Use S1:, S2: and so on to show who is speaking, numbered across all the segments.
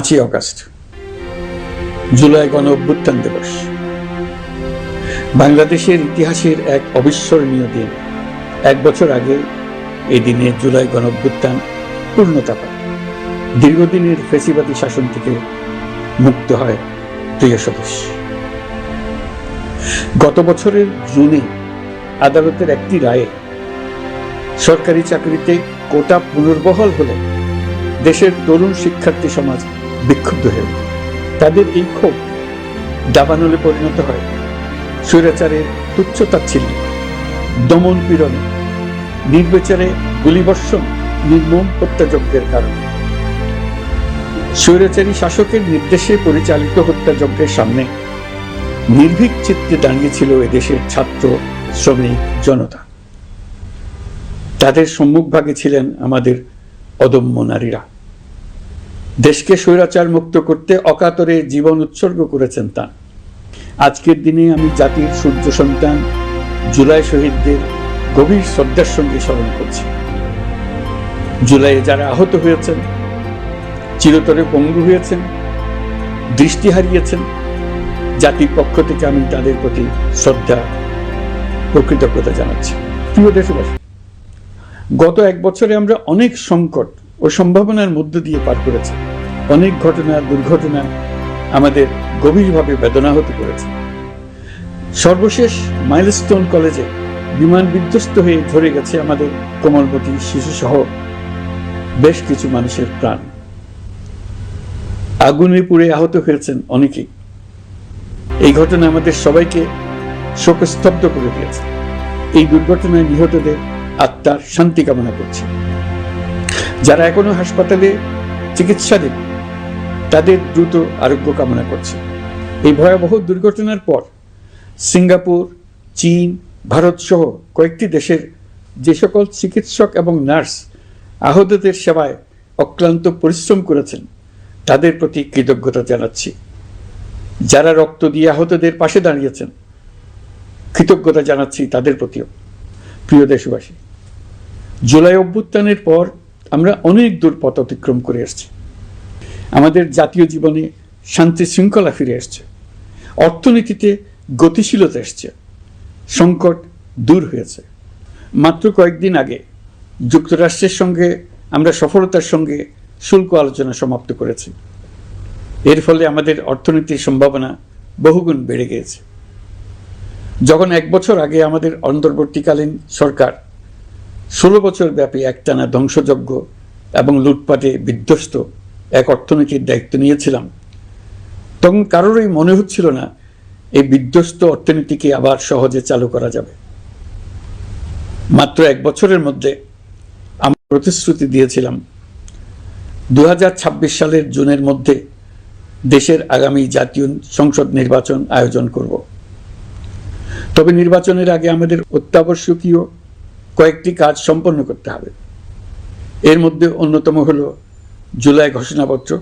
S1: পাঁচই অগস্ট, জুলাই গণ অভ্যুত্থান দিবস। বাংলাদেশের ইতিহাসের এক অবিস্মরণীয় দিন। এক বছর আগে এই দিনে জুলাই গণ অভ্যুত্থান পূর্ণতা পায়। দীর্ঘদিনের ফেসিবাদী শাসন থেকে মুক্ত হয় প্রিয় সদস্য। গত বছরের জুনে আদালতের একটি রায়ে সরকারি চাকরিতে কোটা পুনর্বহাল হলে দেশের তরুণ শিক্ষার্থী সমাজ বিক্ষুব্ধ হয়ে ওঠে। তাদের এই ক্ষোভ দাবানলে পরিণত হয়। স্বৈরাচারের তুচ্ছতাচ্ছিল্য দমন পীড়ন, নির্বিচারে গুলিবর্ষণ, নির্মম হত্যাযজ্ঞের কারণে। স্বৈরাচারী শাসকের নির্দেশে পরিচালিত হত্যাযজ্ঞের সামনে নির্ভীক চিত্তে দাঁড়িয়েছিল এদেশের ছাত্র, শ্রমিক, জনতা। তাদের সম্মুখভাগে ছিলেন আমাদের অদম্য নারীরা। দেশকে স্বৈরাচার মুক্ত করতে অকাতরে জীবন উৎসর্গ করেছেন তা আজকের দিনে আমি জাতির সূর্য সন্তান, জুলাই শহীদদের গভীর শ্রদ্ধার সঙ্গে স্মরণ করছি। জুলাইয়ে যারা আহত হয়েছেন, চিরতরে পঙ্গু হয়েছেন, দৃষ্টি হারিয়েছেন, জাতির পক্ষ থেকে আমি তাদের প্রতি শ্রদ্ধা ও কৃতজ্ঞতা জানাচ্ছি। প্রিয় দেশবাসী, গত এক বছরে আমরা অনেক সংকট ও সম্ভাবনার মধ্য দিয়ে পার করেছি। অনেক ঘটনা, দুর্ঘটনা আমাদের গভীরভাবে বেদনা হতে করেছে। সর্বশেষ মাইলস্টোন কলেজে বিমান বিধ্বস্ত হয়ে ধরে গেছে আমাদের কোমলবতী শিশু সহ বেশ কিছু মানুষের প্রাণ। আগুনে পুড়ে আহত হয়েছেন অনেকেই। এই ঘটনা আমাদের সবাইকে শোকস্তব্ধ করে দিয়েছে। এই দুর্ঘটনায় নিহতদের আত্মার শান্তি কামনা করছি। যারা এখনও হাসপাতালে চিকিৎসাধীন তাদের দ্রুত আরোগ্য কামনা করছি। এই ভয়াবহ দুর্ঘটনার পর সিঙ্গাপুর, চীন, ভারত সহ কয়েকটি দেশের যে সকল চিকিৎসক এবং নার্স আহতদের সেবায় অক্লান্ত পরিশ্রম করেছেন, তাদের প্রতি কৃতজ্ঞতা জানাচ্ছি। যারা রক্ত দিয়ে আহতদের পাশে দাঁড়িয়েছেন, কৃতজ্ঞতা জানাচ্ছি তাদের প্রতিও। প্রিয় দেশবাসী, জুলাই অভ্যুত্থানের পর আমরা অনেক দূর পথ অতিক্রম করে এসেছি। আমাদের জাতীয় জীবনে শান্তি শৃঙ্খলা ফিরে এসছে। অর্থনীতিতে গতিশীলতা এসছে। সংকট দূর হয়েছে। মাত্র কয়েকদিন আগে যুক্তরাষ্ট্রের সঙ্গে আমরা সফলতার সঙ্গে শুল্ক আলোচনা সমাপ্ত করেছি। এর ফলে আমাদের অর্থনীতির সম্ভাবনা বহুগুণ বেড়ে গিয়েছে। যখন এক বছর আগে আমাদের অন্তর্বর্তীকালীন সরকার ষোলো বছর ব্যাপী একটানা ধ্বংসযজ্ঞ এবং লুটপাটে বিধ্বস্ত এক অর্থনীতির দায়িত্ব নিয়েছিলাম। তখন কারোরই মনে হচ্ছিল না, এই বিধ্বস্ত অর্থনীতিকে আবার সহজে চালু করা যাবে। মাত্র এক বছরের মধ্যে আমরা প্রতিশ্রুতি দিয়েছিলাম, দুহাজার ছাব্বিশ সালের জুনের মধ্যে দেশের আগামী জাতীয় সংসদ নির্বাচন আয়োজন করব। তবে নির্বাচনের আগে আমাদের অত্যাবশ্যকীয় কয়েকটি কাজ সম্পন্ন করতে হবে। এর মধ্যে অন্যতম হল ঘোষণাপত্র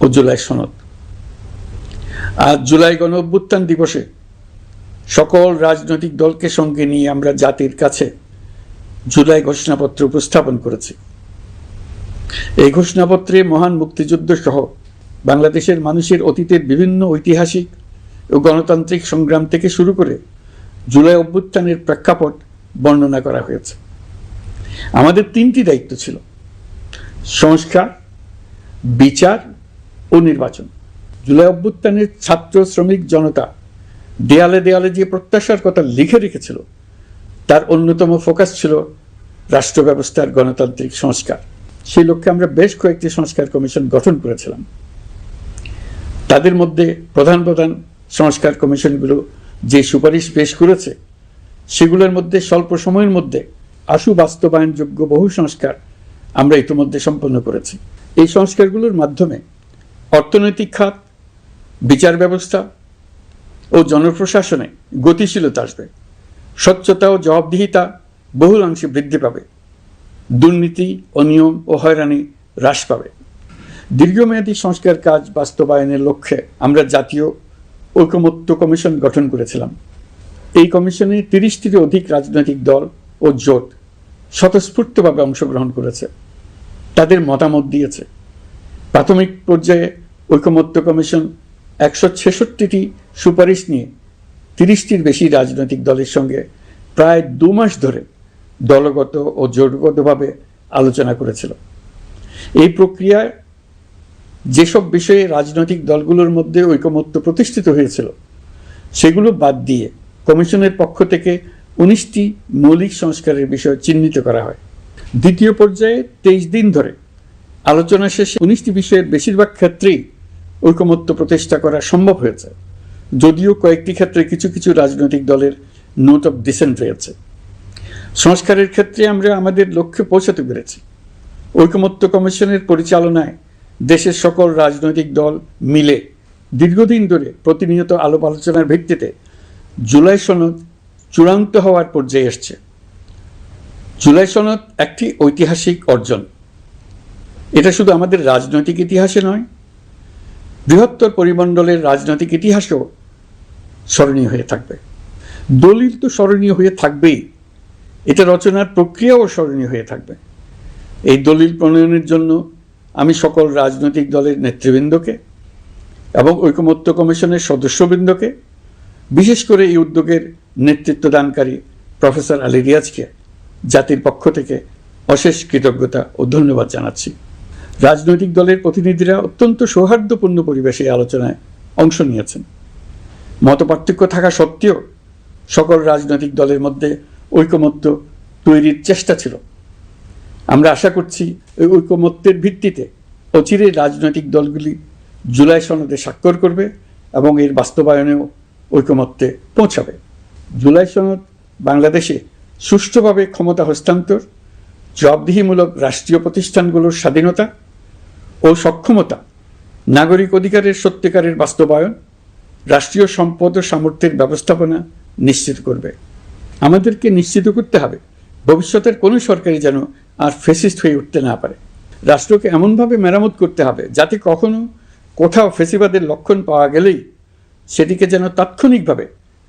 S1: ও জুলাই সনদ। আজ জুলাই গণ অভ্যুত্থান দিবসে সকল রাজনৈতিক দলকে সঙ্গে নিয়ে আমরা জাতির কাছে জুলাই ঘোষণাপত্র উপস্থাপন করেছি। এই ঘোষণাপত্রে মহান মুক্তিযুদ্ধ সহ বাংলাদেশের মানুষের অতীতের বিভিন্ন ঐতিহাসিক ও গণতান্ত্রিক সংগ্রাম থেকে শুরু করে জুলাই অভ্যুত্থানের প্রেক্ষাপট বর্ণনা করা হয়েছে। আমাদের তিনটি দায়িত্ব ছিল। সংস্কার, বিচার ও নির্বাচন। জুলাই অভ্যুত্থানের ছাত্র শ্রমিক জনতা দেয়ালে দেয়ালে যে প্রত্যাশার কথা লিখে রেখেছিল, তার অন্যতম ফোকাস ছিল রাষ্ট্র ব্যবস্থার গণতান্ত্রিক সংস্কার। সেই লক্ষ্যে আমরা বেশ কয়েকটি সংস্কার কমিশন গঠন করেছিলাম। তাদের মধ্যে প্রধান প্রধান সংস্কার কমিশনগুলো যে সুপারিশ পেশ করেছে, সেগুলোর মধ্যে স্বল্প সময়ের মধ্যে আশু বাস্তবায়নযোগ্য বহু সংস্কার আমরা ইতিমধ্যে সম্পন্ন করেছি। এই সংস্কারগুলোর মাধ্যমে অর্থনৈতিক খাত, বিচার ব্যবস্থা ও জনপ্রশাসনে গতিশীলতা আসবে। স্বচ্ছতা ও জবাবদিহিতা বহুলাংশে বৃদ্ধি পাবে। দুর্নীতি অনিয়ম ও হয়রানি হ্রাস পাবে। দীর্ঘমেয়াদী সংস্কার কাজ বাস্তবায়নের লক্ষ্যে আমরা জাতীয় ঐকমত্য কমিশন গঠন করেছিলাম। এই কমিশনে তিরিশটিরও অধিক রাজনৈতিক দল ও জোট স্বতঃস্ফূর্তভাবে অংশগ্রহণ করেছে। তাদের মতামত দিয়েছে। প্রাথমিক পর্যায়ে ঐকমত্য কমিশন একশো ছেষট্টিটি সুপারিশ নিয়ে তিরিশটির বেশি রাজনৈতিক দলের সঙ্গে প্রায় দু মাস ধরে দলগত ও জোটগতভাবে আলোচনা করেছিল। এই প্রক্রিয়ায় যেসব বিষয়ে রাজনৈতিক দলগুলোর মধ্যে ঐকমত্য প্রতিষ্ঠিত হয়েছিল, সেগুলো বাদ দিয়ে কমিশনের পক্ষ থেকে উনিশটি মৌলিক সংস্কারের বিষয় চিহ্নিত করা হয়। দ্বিতীয় পর্যায়ে তেইশ দিন ধরে আলোচনা শেষে উনিশটি বিষয়ের বেশিরভাগ ক্ষেত্রেই ঐকমত্য প্রতিষ্ঠা করা সম্ভব হয়েছে, যদিও কয়েকটি ক্ষেত্রে কিছু কিছু রাজনৈতিক দলের নোট অফ ডিসেন্ট রয়েছে। সংস্কারের ক্ষেত্রে আমরা আমাদের লক্ষ্যে পৌঁছাতে পেরেছি। ঐকমত্য কমিশনের পরিচালনায় দেশের সকল রাজনৈতিক দল মিলে দীর্ঘদিন ধরে প্রতিনিয়ত আলোপ আলোচনার ভিত্তিতে জুলাই সনদ চূড়ান্ত হওয়ার পর্যায়ে এসছে। জুলাই সনদ একটি ঐতিহাসিক অর্জন। এটা শুধু আমাদের রাজনৈতিক ইতিহাসে নয়, বৃহত্তর পরিমণ্ডলের রাজনৈতিক ইতিহাসেও স্মরণীয় হয়ে থাকবে। দলিল তো স্মরণীয় হয়ে থাকবেই। এটা রচনার প্রক্রিয়াও স্মরণীয় হয়ে থাকবে। এই দলিল প্রণয়নের জন্য আমি সকল রাজনৈতিক দলের নেতৃবৃন্দকে এবং ঐকমত্য কমিশনের সদস্যবৃন্দকে, বিশেষ করে এই উদ্যোগের নেতৃত্ব দানকারী প্রফেসর আলী রিয়াজকে, জাতির পক্ষ থেকে অশেষ কৃতজ্ঞতা ও ধন্যবাদ জানাচ্ছি। রাজনৈতিক দলের প্রতিনিধিরা অত্যন্ত সৌহার্দ্যপূর্ণ পরিবেশে আলোচনায় অংশ নিয়েছেন। মতপার্থক্য থাকা সত্ত্বেও সকল রাজনৈতিক দলের মধ্যে ঐকমত্য তৈরির চেষ্টা ছিল। আমরা আশা করছি এই ঐকমত্যের ভিত্তিতে অচিরে রাজনৈতিক দলগুলি জুলাই সনদে স্বাক্ষর করবে এবং এর বাস্তবায়নেও ঐকমত্যে পৌঁছাবে। জুলাই সনদ বাংলাদেশে সুষ্ঠুভাবে ক্ষমতা হস্তান্তর, জবাবদিহিমূলক রাষ্ট্রীয় প্রতিষ্ঠানগুলোর স্বাধীনতা ও সক্ষমতা, নাগরিক অধিকারের সত্যিকারের বাস্তবায়ন, রাষ্ট্রীয় সম্পদ ও সামর্থ্যের ব্যবস্থাপনা নিশ্চিত করবে। আমাদেরকে নিশ্চিত করতে হবে ভবিষ্যতের কোনো সরকারি যেন আর ফেসিস্ট হয়ে উঠতে না পারে। রাষ্ট্রকে এমনভাবে মেরামত করতে হবে যাতে কখনো কোথাও ফেসিবাদের লক্ষণ পাওয়া গেলেই সেটিকে যেন তাৎক্ষণিকভাবে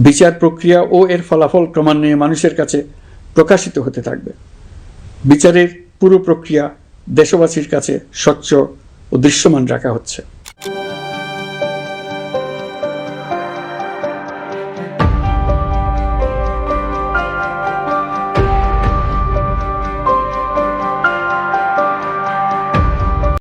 S1: বিচার প্রক্রিয়া ও এর ফলাফল ক্রমান্বয়ে মানুষের কাছে প্রকাশিত হতে থাকবে। বিচারের পুরো প্রক্রিয়া দেশবাসীর কাছে স্বচ্ছ ও দৃশ্যমান রাখা হচ্ছে।